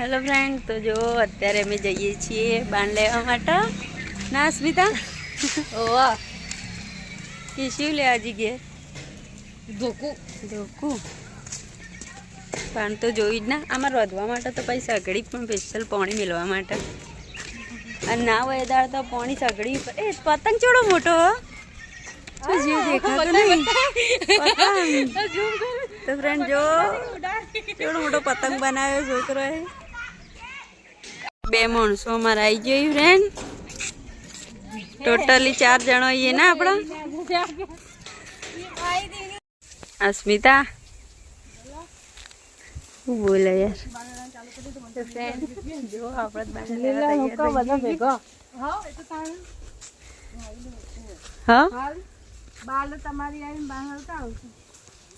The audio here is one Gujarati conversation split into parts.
હેલો ફ્રેન્ડ તો જો અત્યારે અમે જઈએ છીએ બાણ લેવા માટે. ના સ્મિતા? ઓવા. એ શું લેવા જી ઘેર ધોકું. ધોકું. પાન તો જોઈ જ ના આમાં રોધવા માટે તો પછી સગડી પણ સ્પેશિયલ પાણી મેળવા માટે. અને ના હોય દાળ તો પાણી સગડી ઉપર એ પતંગ ચોડો મોટો તો ફ્રેન્ડ જો. કેવડો મોટો પતંગ બનાવ્યો છોકરોએ. બે માણસો અમારે આવી ગયું ફ્રેન્ડ ટોટલી ચાર જણો આવીએ ને આપણા. અસ્મિતા શું બોલે યાર.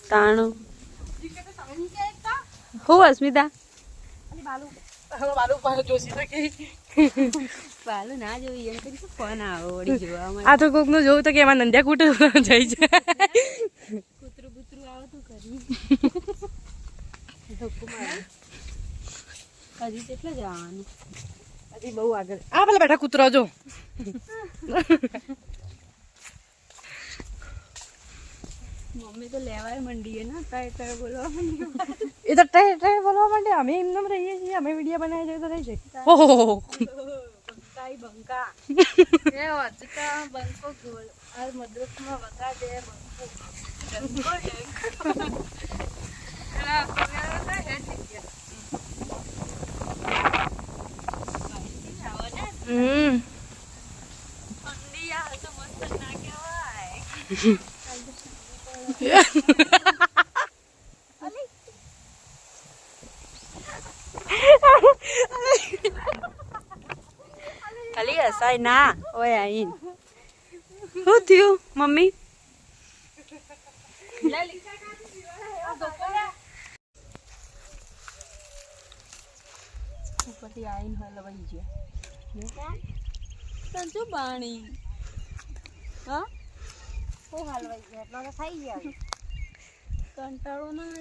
તાણું. હું અસ્મિતા? બાલું ના જોઈ એમ કરી ફોન આવો વળી જોવા આ તો કોકનું જોવું તો કે એમાં નંદ્યા કુટે જઈ છે કૂતરું બૂતરું આવતું કરી હજી કેટલે જવાનું? હજી બહુ આગળ. આ પેલા બેઠા કૂતરો જો. મમ્મી તો લેવાય મંડીએ ને તાય તાય બોલવા માંડી. એ તો ટ્રે ટ્રે બોલવા માંડે. અમે એમને રહીએ છીએ અમે વીડિયો બનાવી જોઈએ તો રહી જાય. ઓહો. બંકાઈ બંકા. એ વાચતા બંકો ગોળ આ મદ્રસમાં વકા દે બંકો. હમ. ઠંડી આ તો મસ્ત ના કહેવાય. ખાલી હસાય ના ઓય આઈન શું થયું મમ્મી ઉપરથી આઈન હલવાઈ ગયા સંજુ પાણી હા હું હાલવાઈ એટલો તો થઈ ગયા કંટાળો ના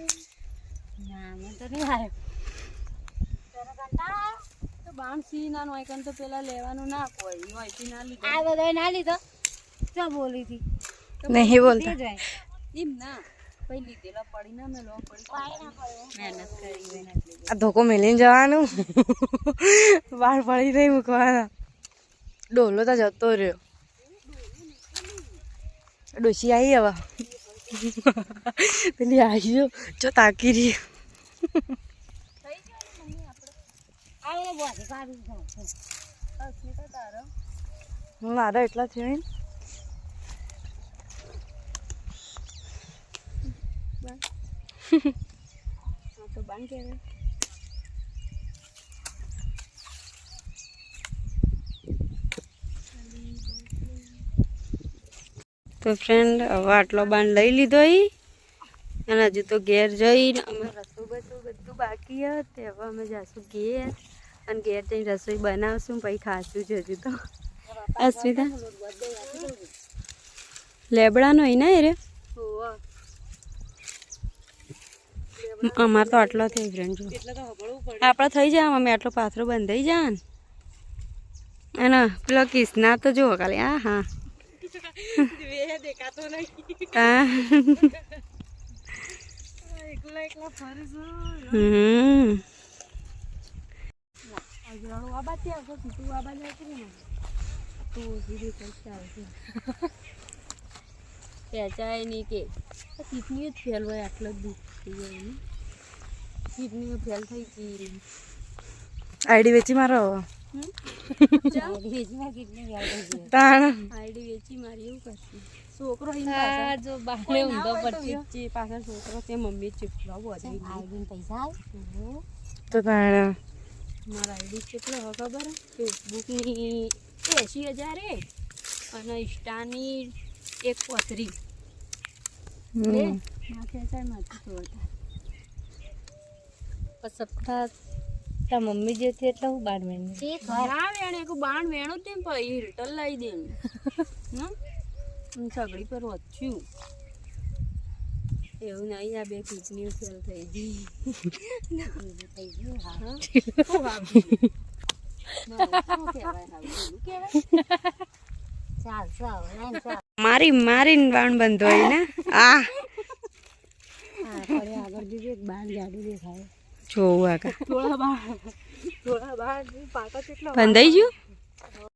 ના મને તો નહીં આવ્યો તો બાણ સી ના હોય કન તો પેલા લેવાનું ના કોઈ હોય ના લીધે. આ બધા ના લીધો? શું બોલી હતી. નહીં બોલતા. જાય. એમ ના પછી લીધેલા પડી મેં લો મહેનત કરી આ ધોકો મેલીને જવાનું. બહાર પડી નહીં મૂકવાના. ડોલો તો જતો રહ્યો. ડોસી આવી હવે પેલી આવી જો તાકી રહી મારા એટલા થયો તો બાણ કહેવાય તો ફ્રેન્ડ હવે આટલો બાણ લઈ લીધો ઈ. અને હજુ તો ઘેર જઈને અમે રસોઈ બસોઈ બધું બાકી તે હવે અમે જાશું ઘેર. અને ઘેર જઈને રસોઈ બનાવશું પછી ખાશું જ હજુ તો. અસ્મિતા? લેબડાનો હોય ને રે? અમારે તો આટલો થઈ ફ્રેન્ડ જો. આપણે થઈ જાય અમે આટલો પાથરો બંધાઈ જાય ને. અને પેલો કિસના તો જુઓ ખાલી. હા હા દેખાતો નહીં. પેચાય નહીં કે. કિડની જ ફેલ હોય આટલો દુઃખ થઈ જાય ને કિડની ફેલ થઈ ગઈ આઈડી વેચી મારો તાણ. આઈડી વેચી મારી એવું કરશે. છોકરો હા, જો બાને ઊંધો પડશે. પાછળ છોકરો તે મમ્મી ચીપલો બોધી તો તાણ. મારા આઈડી કેટલો હવે ખબર ફેસબુકની એંશી હજાર એક અને ઇન્સ્ટાની એક ચોરતા સપ્તાહ તા મમ્મી જે છે એટલે હું બાણ વેણ છે ઘરા વેણ એક બાણ વેણો તેમ પણ હિરટલ લઈ દે હું સગડી પર વચ્યું એવું નહીં આ બે કિડની ફેલ થઈ ગઈ. થઈ ગયું હા મારી મારીને બાણ બંધ હોય ને? આગળ બીજું એક બાણ જાડું દેખાય. જોવું આગળ. બંધાઈ ગયું?